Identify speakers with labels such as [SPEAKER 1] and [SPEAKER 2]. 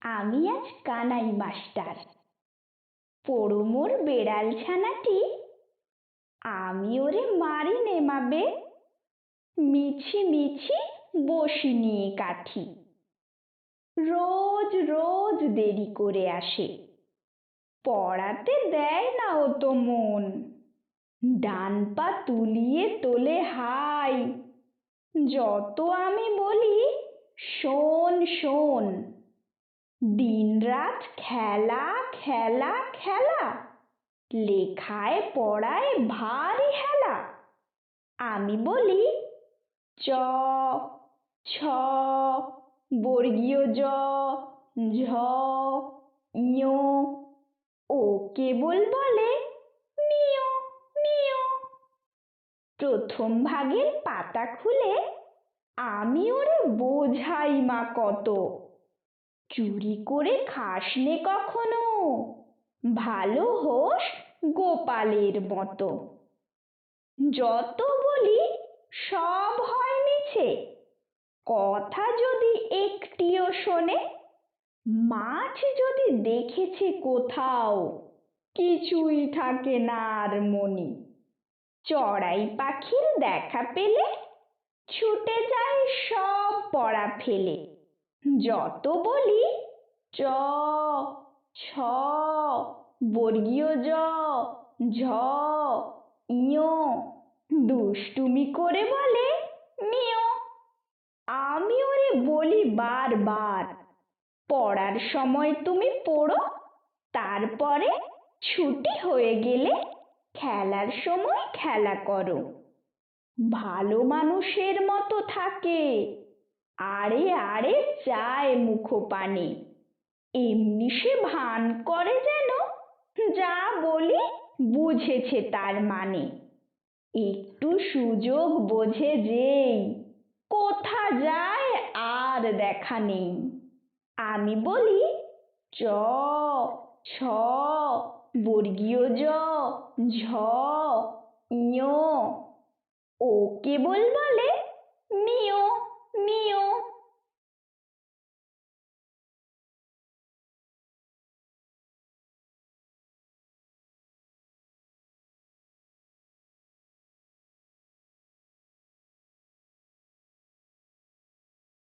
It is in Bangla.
[SPEAKER 1] আমি আজ কানাই মাস্টার। পোড়ো মোর বেড়াল ছানাটি। আমি ওরে মারি নেমাবে। মিছি মিছি বসি নিয়ে কাঠি। রোজ রোজ দেরি করে আসে। পড়াতে দেয় না ও তো মন। ডান পা তুলিয়ে তোলে হাই। যত আমি বলি, শোন শোন। দিন রাত খেলা খেলা খেলা। লেখায়, পড়ায় ভারী হেলা। আমি বলি, চ, ছ, বর্গীয় জ, ঝ ইয় ও কেবল বলে, নিয় নিয়। প্রথম ভাগের পাতা খুলে আমি ওরে বোঝাই মা কত। চুরি করে খাস নে কখনো? ভালো হোস গোপালের মতো। যত বলি সব হয় মিছে। কথা যদি একটিও শোনে, মাছ যদি দেখেছে কোথাও, কিছুই থাকে না আর মনে। চড়াই পাখির দেখা পেলে ছুটে যায় সব পড়া ফেলে। যত বলি চ, ছ, বর্গীয় জ, ঝ, ইয়, দুষ্টুমি করে বলে নিয়। আমি ওরে বলি বারবার, পড়ার সময় তুমি পড়ো, তারপরে ছুটি হয়ে গেলে খেলার সময় খেলা করো। ভালো মানুষের মতো থাকে আড়ে আড়ে চায় মুখপানে। এমনি সে ভান করে যেন, যা বলি বুঝেছে তার মানে। একটু সুযোগ বোঝে যেই, কোথা যায় আর দেখা নেই। আমি বলি, চ, ছ, বর্গীয় জ, ঝ ইয় ও কেবল বলে